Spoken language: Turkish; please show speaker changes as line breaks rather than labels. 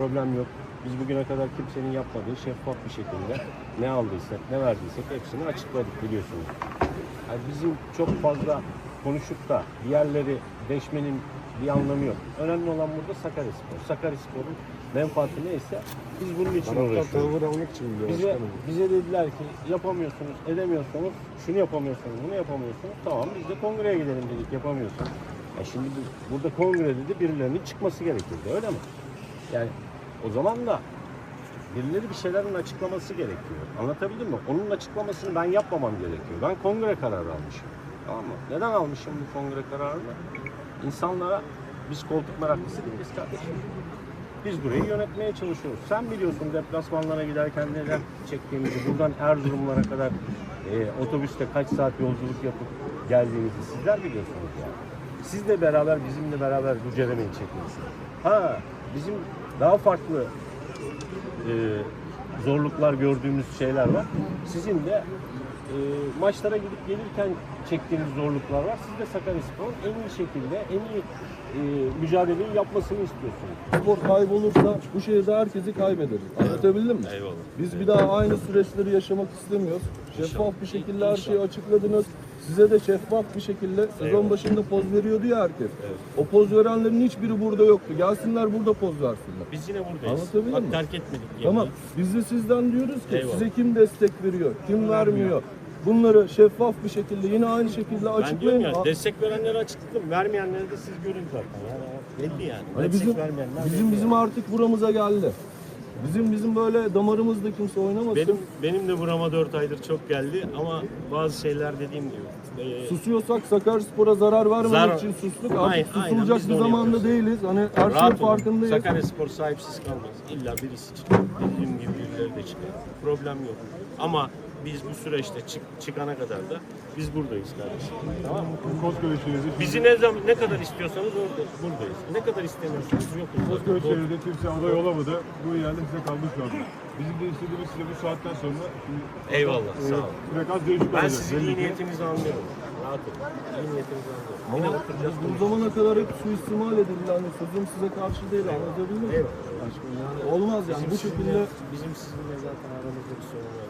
Problem yok. Biz bugüne kadar kimsenin yapmadığı şeffaf bir şekilde ne aldıysak, ne verdiysek hepsini açıkladık biliyorsunuz. Yani bizim çok fazla konuşup da diğerleri deşmenin bir anlamı yok. Önemli olan burada Sakaryaspor. Sakaryaspor'un menfaati neyse biz bunun için uğraşıyoruz.
tavır almak için diyor
Bize,
başkanım.
bize dediler ki yapamıyorsunuz, edemiyorsunuz, şunu yapamıyorsunuz, bunu yapamıyorsunuz. Tamam biz de kongreye gidelim dedik, yapamıyorsunuz. Ya şimdi bu- burada kongrede de birilerinin çıkması gerekirdi öyle mi? Yani o zaman da birileri bir şeylerin açıklaması gerekiyor. Anlatabildim mi? Onun açıklamasını ben yapmamam gerekiyor. Ben kongre kararı almışım. Tamam mı? Neden almışım bu kongre kararını? İnsanlara biz koltuk meraklısı değiliz kardeşim. Biz burayı yönetmeye çalışıyoruz. Sen biliyorsun deplasmanlara giderken neler çektiğimizi, buradan Erzurumlara kadar e, otobüste kaç saat yolculuk yapıp geldiğimizi sizler biliyorsunuz yani. Siz de beraber, bizimle beraber bu ceremeyi çekmişsiniz. Ha, bizim daha farklı e, zorluklar gördüğümüz şeyler var. Sizin de e, maçlara gidip gelirken çektiğiniz zorluklar var. Siz de Sakaryaspor'un en iyi şekilde, en iyi e, mücadeleyi yapmasını istiyorsunuz.
Spor kaybolursa bu şehirde herkesi kaybederiz. Anlatabildim mi?
Eyvallah.
Biz bir daha aynı süreçleri yaşamak istemiyoruz. Şeffaf bir şekilde her şeyi açıkladınız. Size de şeffaf bir şekilde sezon başında poz veriyordu ya herkes. O poz verenlerin hiçbiri burada yoktu. Gelsinler burada poz versinler.
Biz yine buradayız.
Anlatabildim
Bak
mi?
terk etmedik yemeği.
Tamam. Biz de sizden diyoruz ki
Eyvallah.
size kim destek veriyor, kim vermiyor. Bunları şeffaf bir şekilde yine aynı şekilde
Ben diyorum
açıklayın.
ya
Ha-
destek verenleri açıkladım. Vermeyenleri de siz görün zaten. Yani belli yani.
Hani
destek
bizim
vermeyenler
bizim
belli
bizim
yani.
artık buramıza geldi. Bizim bizim böyle damarımızda kimse oynamasın.
benim benim de burama 4 aydır çok geldi ama bazı şeyler dediğim gibi. e,
Susuyorsak Sakaryaspor'a zarar vermemek
Zarar-
için sustuk.
Aynen,
Artık
aynen,
susulacak
biz de
bir
onu
zamanda
yapıyoruz.
değiliz. Hani her şeyin
rahat olun.
farkındayız.
Sakaryaspor sahipsiz kalmaz. İlla birisi çıkar. Dediğim gibi birileri de çıkar. Problem yok. Ama biz bu süreçte çık, çıkana kadar da biz buradayız kardeşim. Tamam mı?
Koskoca şehirde
Bizi ne zaman ne kadar istiyorsanız orada buradayız. Ne kadar istemiyorsanız yokuz.
Koskoca şehirde kimse aday olamadı. Bu yerde size kaldı şu anda. Bizim de istediğimiz size bu saatten sonra şimdi
Eyvallah,
e,
sağ olun.
frekans değişik
Ben
olacak.
sizin
belli
iyi
ki.
niyetinizi anlıyorum. Rahat olun. İyi niyetinizi anlıyorum. Yine oturacağız.
bu zamana kadar hep suistimal edildi. Hani sözüm size karşı değil anlatabildim mi?
Eyvallah.
Yani olmaz yani bu şekilde
Bizim sizinle zaten aramızda bir sorun var.